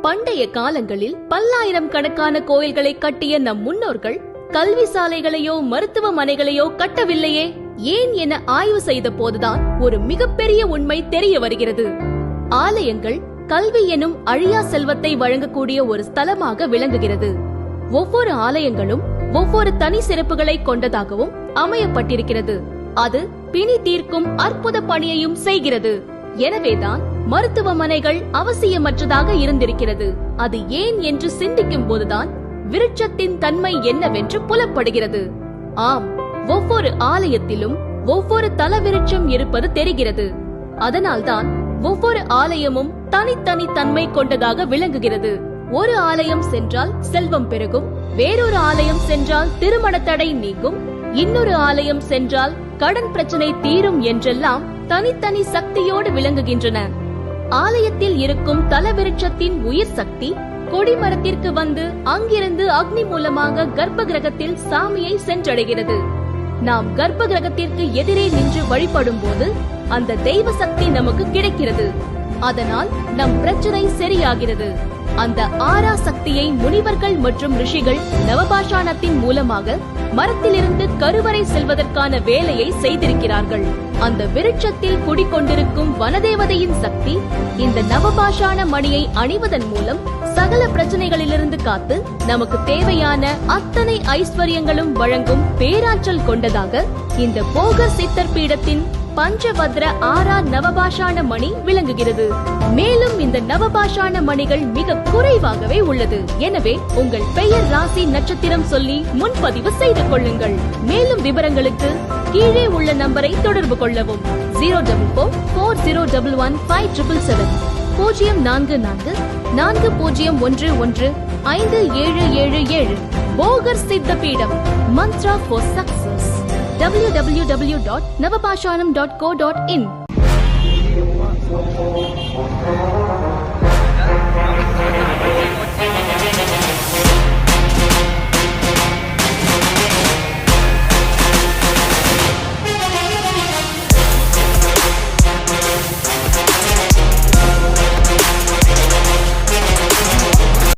பண்டைய காலங்களில் பல்லாயிரம் கணக்கான கோயில்களை கட்டிய நம் முன்னோர்கள் கல்வி சாலைகளையோ மருத்துவமனைகளையோ கட்டவில்லையே? ஏன் என ஆய்வு செய்த போதுதான் ஒரு மிகப்பெரிய உண்மை தெரிய வருகிறது. ஆலயங்கள் கல்வி எனும் அழியா செல்வத்தை வழங்கக்கூடிய ஒரு ஸ்தலமாக விளங்குகிறது. ஒவ்வொரு ஆலயங்களும் ஒவ்வொரு தனி சிறப்புகளை கொண்டதாகவும் அமையப்பட்டிருக்கிறது. அது பிணி தீர்க்கும் அற்புத பணியையும் செய்கிறது. எனவேதான் மருத்துவமனைகள் அவசியமற்றதாக இருந்திருக்கிறது. அது ஏன் என்று சிந்திக்கும் போதுதான் விருட்சத்தின் தன்மை என்னவென்று புலப்படுகிறது. ஆம் ஒவ்வொரு ஆலயத்திலும் ஒவ்வொரு தல விருட்சம் இருப்பது தெரிகிறது. அதனால்தான் ஒவ்வொரு ஆலயமும் தனித்தனி தன்மை கொண்டதாக விளங்குகிறது. ஒரு ஆலயம் சென்றால் செல்வம் பெருகும் வேறொரு ஆலயம் சென்றால் திருமண தடை நீங்கும் இன்னொரு ஆலயம் சென்றால் கடன் பிரச்சனை தீரும் என்றெல்லாம் தனித்தனி சக்தியோடு விளங்குகின்றன. ஆலயத்தில் இருக்கும் தலவிருட்சத்தின் உயிர் சக்தி கொடிமரத்திற்கு வந்து அங்கிருந்து அக்னி மூலமாக கர்ப்ப கிரகத்தில் சாமியை சென்றடைகிறது. நாம் கர்ப்ப கிரகத்திற்கு எதிரே நின்று வழிபடும் போது அந்த தெய்வ சக்தி நமக்கு கிடைக்கிறது. அதனால் நம் பிரச்சனை சரியாகிறது. அந்த ஆரா சக்தியை முனிவர்கள் மற்றும் ரிஷிகள் நவபாஷாணத்தின் மூலமாக மரத்திலிருந்து கருவறை செல்வதற்கான வேலையை செய்திருக்கிறார்கள். அந்த விருட்சத்தில் குடிக்கொண்டிருக்கும் வனதேவதையின் சக்தி இந்த நவபாஷான மணியை அணிவதன் மூலம் சகல பிரச்சனைகளிலிருந்து காத்து நமக்கு தேவையான அத்தனை ஐஸ்வர்யங்களும் வழங்கும் பேராற்றல் கொண்டதாக இந்த போகர் சித்தர் பீடத்தின் பஞ்சபத்ர ஆரா நவபாஷாண மணி விளங்குகிறது. மேலும் இந்த நவபாஷாண மணிகள் மிக குறைவாகவே உள்ளது. எனவே உங்கள் பெயர் ராசி நட்சத்திரம் சொல்லி முன்பதிவு செய்து கொள்ளுங்கள். மேலும் விவரங்களுக்கு கீழே உள்ள நம்பரை தொடர்பு கொள்ளவும். Zero double four four zero double one five triple seven. பூஜ்ஜியம் நான்கு நான்கு நான்கு பூஜ்ஜியம் ஒன்று ஒன்று ஐந்து ஏழு ஏழு ஏழு. போகர் சித்த பீடம் மந்த்ரா ஃபார் சக்சஸ். www.navapashanam.co.in.